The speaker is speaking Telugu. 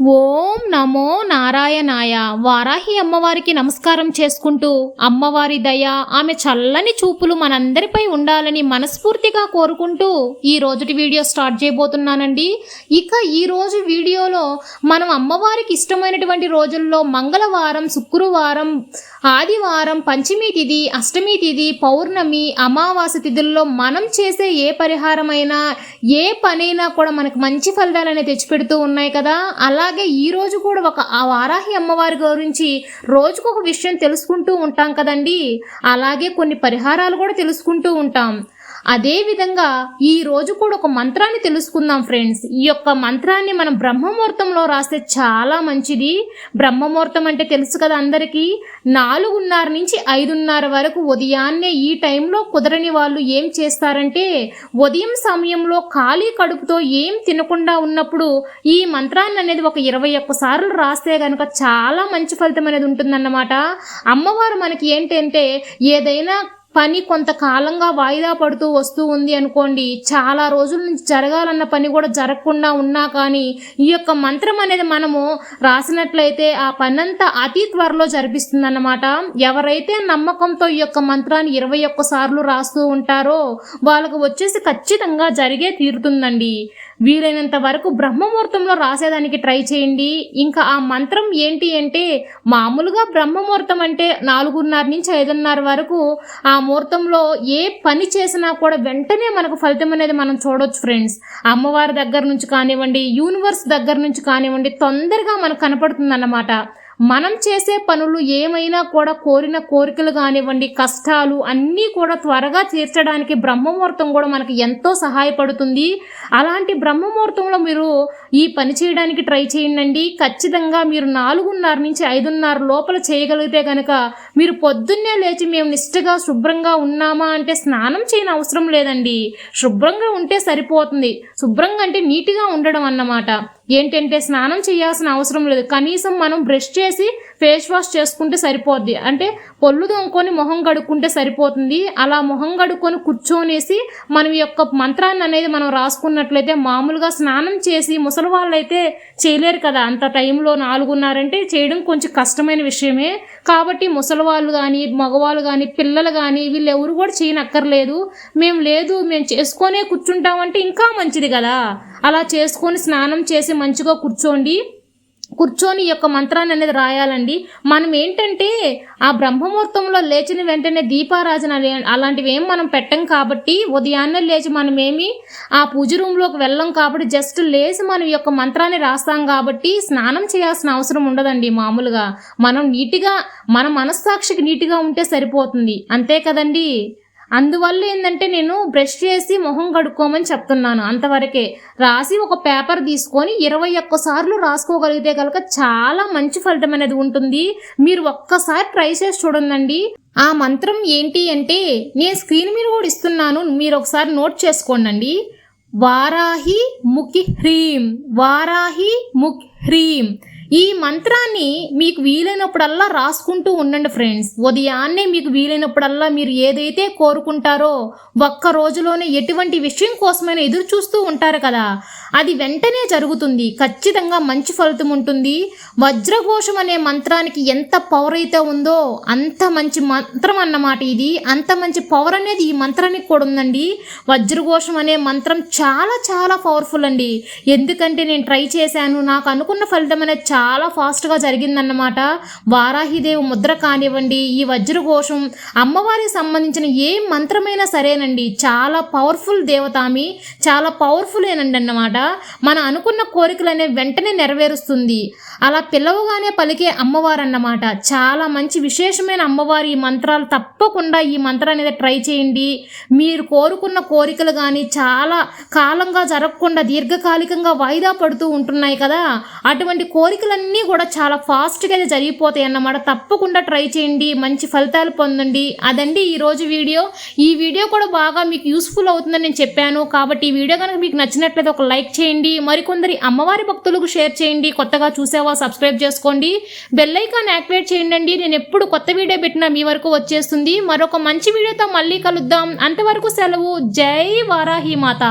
ఓం నమో నారాయణాయ. వారాహి అమ్మవారికి నమస్కారం చేసుకుంటూ అమ్మవారి దయ ఆమె చల్లని చూపులు మనందరిపై ఉండాలని మనస్ఫూర్తిగా కోరుకుంటూ ఈ రోజుటి వీడియో స్టార్ట్ చేయబోతున్నానండి. ఇక ఈ రోజు వీడియోలో మనం అమ్మవారికి ఇష్టమైనటువంటి రోజుల్లో మంగళవారం శుక్రవారం ఆదివారం పంచమి తిథి అష్టమి తిథి పౌర్ణమి అమావాస్య తిథుల్లో మనం చేసే ఏ పరిహారమైనా ఏ పనైనా కూడా మనకు మంచి ఫలితాలనే తెచ్చిపెడుతూ ఉన్నాయి కదా. అలా అలాగే ఈ రోజు కూడా ఒక ఆ వారాహి అమ్మవారి గురించి రోజుకు ఒక విషయం తెలుసుకుంటూ ఉంటాం కదండి. అలాగే కొన్ని పరిహారాలు కూడా తెలుసుకుంటూ ఉంటాం. అదేవిధంగా ఈ రోజు కూడా ఒక మంత్రాన్ని తెలుసుకుందాం ఫ్రెండ్స్. ఈ యొక్క మంత్రాన్ని మనం బ్రహ్మముహూర్తంలో రాస్తే చాలా మంచిది. బ్రహ్మముహూర్తం అంటే తెలుసు కదా అందరికీ. నాలుగున్నర నుంచి ఐదున్నర వరకు ఉదయాన్నే ఈ టైంలో కుదరని వాళ్ళు ఏం చేస్తారంటే ఉదయం సమయంలో ఖాళీ కడుపుతో ఏం తినకుండా ఉన్నప్పుడు ఈ మంత్రాన్ని అనేది ఒక ఇరవై ఒక్క సార్లు రాస్తే కనుక చాలా మంచి ఫలితం అనేది ఉంటుందన్నమాట. అమ్మవారు మనకి ఏంటంటే ఏదైనా పని కొంతకాలంగా వాయిదా పడుతూ వస్తూ ఉంది అనుకోండి చాలా రోజుల నుంచి జరగాలన్న పని కూడా జరగకుండా ఉన్నా కానీ ఈ యొక్క మంత్రం అనేది మనము రాసినట్లయితే ఆ పనంతా అతి త్వరలో జరిపిస్తుందన్నమాట. ఎవరైతే నమ్మకంతో ఈ యొక్క మంత్రాన్ని ఇరవై ఒక్క సార్లు రాస్తూ ఉంటారో వాళ్ళకు వచ్చేసి ఖచ్చితంగా జరిగే తీరుతుందండి. వీలైనంత వరకు బ్రహ్మముహూర్తంలో రాసేదానికి ట్రై చేయండి. ఇంకా ఆ మంత్రం ఏంటి అంటే మామూలుగా బ్రహ్మముహూర్తం అంటే నాలుగున్నర నుంచి ఐదున్నర వరకు ఆ ముహూర్తంలో ఏ పని చేసినా కూడా వెంటనే మనకు ఫలితం అనేది మనం చూడవచ్చు ఫ్రెండ్స్ అమ్మవారి దగ్గర నుంచి కానివ్వండి యూనివర్స్ దగ్గర నుంచి కానివ్వండి తొందరగా మనకు కనపడుతుంది అన్నమాట మనం చేసే పనులు ఏమైనా కూడా కోరిన కోరికలు కానివ్వండి కష్టాలు అన్నీ కూడా త్వరగా తీర్చడానికి బ్రహ్మముహూర్తం కూడా మనకి ఎంతో సహాయపడుతుంది. అలాంటి బ్రహ్మముహూర్తంలో మీరు ఈ పని చేయడానికి ట్రై చేయండి ఖచ్చితంగా మీరు నాలుగున్నర నుంచి ఐదున్నర లోపల చేయగలిగితే కనుక మీరు పొద్దున్నే లేచి మేము నిష్టగా శుభ్రంగా ఉన్నామా అంటే స్నానం చేయని అవసరం లేదండి. శుభ్రంగా ఉంటే సరిపోతుంది. శుభ్రంగా అంటే నీట్గా ఉండడం అన్నమాట. ఏంటంటే స్నానం చేయాల్సిన అవసరం లేదు. కనీసం మనం బ్రష్ చేసి ఫేస్ వాష్ చేసుకుంటే సరిపోద్ది. అంటే పొల్లు దొంకొని మొహం కడుక్కుంటే సరిపోతుంది. అలా మొహం కడుక్కొని కూర్చోనేసి మనం యొక్క మంత్రాన్ని అనేది మనం రాసుకున్నట్లయితే మామూలుగా స్నానం చేసి ముసలి వాళ్ళైతే చేయలేరు కదా. అంత టైంలో నాలుగున్నారంటే చేయడం కొంచెం కష్టమైన విషయమే. కాబట్టి ముసలి వాళ్ళు కానీ మగవాళ్ళు కానీ పిల్లలు కానీ వీళ్ళు ఎవరు కూడా చేయనక్కర్లేదు. మేము లేదు మేము చేసుకొనే కూర్చుంటామంటే ఇంకా మంచిది కదా. అలా చేసుకొని స్నానం చేసి మంచిగా కూర్చోండి. కూర్చొని యొక్క మంత్రాన్ని అనేది రాయాలండి. మనం ఏంటంటే ఆ బ్రహ్మముహూర్తంలో లేచిన వెంటనే దీపారాజన అలాంటివి ఏం మనం పెట్టం కాబట్టి ఉదయాన్నే లేచి మనం ఏమి ఆ పూజ రూమ్లోకి వెళ్ళం కాబట్టి జస్ట్ లేచి మనం యొక్క మంత్రాన్ని రాస్తాం కాబట్టి స్నానం చేయాల్సిన అవసరం ఉండదండి మామూలుగా. మనం నీట్గా మన మనస్సాక్షికి నీట్గా ఉంటే సరిపోతుంది. అంతే కదండి? అందువల్ల ఏంటంటే నేను బ్రష్ చేసి మొహం కడుక్కోమని చెప్తున్నాను. అంతవరకే రాసి ఒక పేపర్ తీసుకొని ఇరవై ఒక్కసార్లు రాసుకోగలిగితే కనుక చాలా మంచి ఫలితం అనేది ఉంటుంది. మీరు ఒక్కసారి ట్రై చేసి చూడండి ఆ మంత్రం ఏంటి అంటే నేను స్క్రీన్ మీద కూడా ఇస్తున్నాను. మీరు ఒకసారి నోట్ చేసుకోండి వారాహి ముఖి హ్రీం. వారాహి ముఖి హ్రీం. ఈ మంత్రాన్ని మీకు వీలైనప్పుడల్లా రాసుకుంటూ ఉండండి ఫ్రెండ్స్. ఉదయాన్నే మీకు వీలైనప్పుడల్లా మీరు ఏదైతే కోరుకుంటారో ఒక్క రోజులోనే ఎటువంటి విషయం కోసమైనా ఎదురు చూస్తూ ఉంటారు కదా. అది వెంటనే జరుగుతుంది. ఖచ్చితంగా మంచి ఫలితం ఉంటుంది. వజ్రఘోషం అనే మంత్రానికి ఎంత పవర్ అయితే ఉందో అంత మంచి మంత్రం అన్నమాట ఇది. అంత మంచి పవర్ అనేది ఈ మంత్రానికి కూడా ఉందండి. వజ్రఘోషం అనే మంత్రం చాలా చాలా పవర్ఫుల్ అండి. ఎందుకంటే నేను ట్రై చేశాను. నాకు అనుకున్న ఫలితం అనేది చాలా ఫాస్ట్గా జరిగిందన్నమాట. వారాహిదేవి ముద్ర కానివ్వండి ఈ వజ్రఘోషం అమ్మవారికి సంబంధించిన ఏ మంత్రమైనా సరేనండి. చాలా పవర్ఫుల్ దేవతామి చాలా పవర్ఫుల్ ఏనండి అన్నమాట. మనం అనుకున్న కోరికలు వెంటనే నెరవేరుస్తుంది. అలా పిలవగానే పలికే అమ్మవారు అన్నమాట చాలా మంచి విశేషమైన అమ్మవారి ఈ మంత్రాలు. తప్పకుండా ఈ మంత్రాన్ని అనేది ట్రై చేయండి. మీరు కోరుకున్న కోరికలు కానీ చాలా కాలంగా జరగకుండా దీర్ఘకాలికంగా వాయిదా పడుతూ ఉంటున్నాయి కదా. అటువంటి కోరికలన్నీ కూడా చాలా ఫాస్ట్గా అయితే జరిగిపోతాయి అన్నమాట. తప్పకుండా ట్రై చేయండి. మంచి ఫలితాలు పొందండి. అదండి ఈరోజు వీడియో. ఈ వీడియో కూడా బాగా మీకు యూస్ఫుల్ అవుతుందని నేను చెప్పాను. కాబట్టి ఈ వీడియో కనుక మీకు నచ్చినట్లయితే ఒక లైక్ లైక్ చేయండి మరికొందరి అమ్మవారి భక్తులకు షేర్ చేయండి కొత్తగా చూసేవా సబ్స్క్రైబ్ చేసుకోండి. బెల్ ఐకాన్ యాక్టివేట్ చేయండి నేను ఎప్పుడు కొత్త వీడియో పెట్టినా మీ వరకు వచ్చేస్తుంది. మరొక మంచి వీడియోతో మళ్ళీ కలుద్దాం. అంతవరకు సెలవు. జై వారాహి మాత.